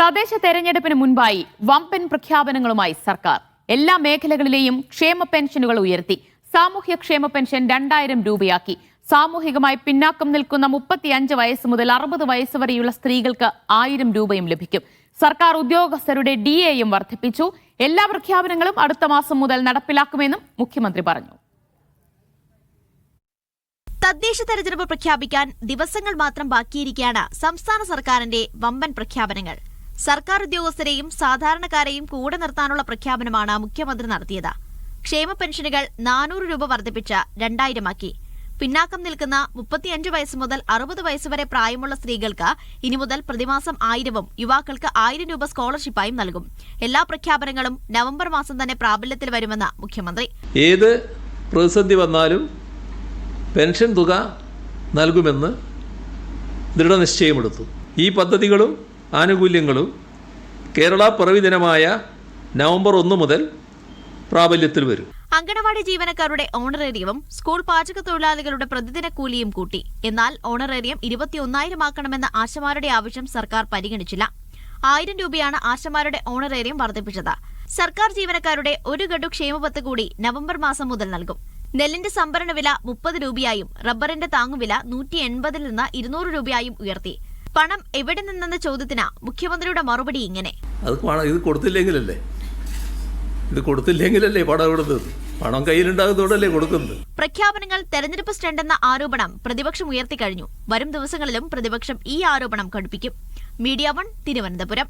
തദ്ദേശ തെരഞ്ഞെടുപ്പിന് മുൻപായി വമ്പൻ പ്രഖ്യാപനങ്ങളുമായി സർക്കാർ. എല്ലാ മേഖലകളിലെയും ക്ഷേമ പെൻഷനുകൾ ഉയർത്തി. സാമൂഹ്യ ക്ഷേമ പെൻഷൻ രണ്ടായിരം രൂപയാക്കി. സാമൂഹികമായി പിന്നാക്കം നിൽക്കുന്ന മുപ്പത്തിയഞ്ച് വയസ്സ് മുതൽ അറുപത് വയസ്സ് വരെയുള്ള സ്ത്രീകൾക്ക് ആയിരം രൂപയും ലഭിക്കും. സർക്കാർ ഉദ്യോഗസ്ഥരുടെ ഡി എയും വർദ്ധിപ്പിച്ചു. എല്ലാ പ്രഖ്യാപനങ്ങളും അടുത്ത മാസം മുതൽ നടപ്പിലാക്കുമെന്നും മുഖ്യമന്ത്രി പറഞ്ഞു. തദ്ദേശ തെരഞ്ഞെടുപ്പ് പ്രഖ്യാപിക്കാൻ ദിവസങ്ങൾ മാത്രം ബാക്കിയിരിക്കുകയാണ് സംസ്ഥാന സർക്കാരിന്റെ വമ്പൻ പ്രഖ്യാപനങ്ങൾ. സർക്കാർ ഉദ്യോഗസ്ഥരെയും സാധാരണക്കാരെയും കൂടെ നിർത്താനുള്ള പ്രഖ്യാപനമാണ് മുഖ്യമന്ത്രി നടത്തിയത്. ക്ഷേമ പെൻഷനുകൾ നാനൂറ് രൂപ വർദ്ധിപ്പിച്ച് രണ്ടായിരമാക്കി. പിന്നാക്കം നിൽക്കുന്ന മുപ്പത്തിയഞ്ച് വയസ്സ് മുതൽ അറുപത് വയസ്സ് വരെ പ്രായമുള്ള സ്ത്രീകൾക്ക് ഇനി മുതൽ പ്രതിമാസം ആയിരവും യുവാക്കൾക്ക് ആയിരം രൂപ സ്കോളർഷിപ്പായും നൽകും. എല്ലാ പ്രഖ്യാപനങ്ങളും നവംബർ മാസം തന്നെ പ്രാബല്യത്തിൽ വരുമെന്ന് മുഖ്യമന്ത്രി. ഏത് പ്രതിസന്ധി വന്നാലും പെൻഷൻ തുക നൽകുമെന്ന് ദൃഢനിശ്ചയമെടുത്തു. ഈ പദ്ധതികളും ആനുകൂല്യങ്ങളും കേരള പിറവി ദിനമായ നവംബർ ഒന്ന് മുതൽ പ്രാബല്യത്തിൽ വരും. അങ്കണവാടി ജീവനക്കാരുടെ ഓണറേറിയവും സ്കൂൾ പാചക തൊഴിലാളികളുടെ പ്രതിദിന കൂലിയും കൂട്ടി. എന്നാൽ ഓണറേറിയം ഇരുപത്തിയൊന്നായിരം ആക്കണമെന്ന ആശമാരുടെ ആവശ്യം സർക്കാർ പരിഗണിച്ചില്ല. ആയിരം രൂപയാണ് ആശമാരുടെ ഓണറേറിയം വർദ്ധിപ്പിച്ചത്. സർക്കാർ ജീവനക്കാരുടെ ഒരു ഗഡു ക്ഷേമപത്ത് കൂടി നവംബർ മാസം മുതൽ നൽകും. നെല്ലിന്റെ സംഭരണ വില മുപ്പത് രൂപയായും റബ്ബറിന്റെ താങ്ങുവില നൂറ്റി എൺപതിൽ നിന്ന് ഇരുന്നൂറ് രൂപയായും ഉയർത്തി. പണം എവിടെ നിന്നെന്ന ചോദ്യത്തിന് മുഖ്യമന്ത്രിയുടെ മറുപടി ഇങ്ങനെ. അത് പണം ഇത് കൊടുത്തില്ലെങ്കിലല്ലേ? ഇത് കൊടുത്തില്ലെങ്കിലല്ലേ പണം കൊടുത്തത് പണം കയ്യിലുണ്ടാകുന്നതോടല്ലേ കൊടുക്കുന്നത്? പ്രഖ്യാപനങ്ങൾ തെരഞ്ഞെടുപ്പ് സ്റ്റണ്ടെന്ന ആരോപണം പ്രതിപക്ഷം ഉയർത്തിക്കഴിഞ്ഞു. വരും ദിവസങ്ങളിലും പ്രതിപക്ഷം ഈ ആരോപണം കടുപ്പിക്കും മീഡിയ വൺ തിരുവനന്തപുരം.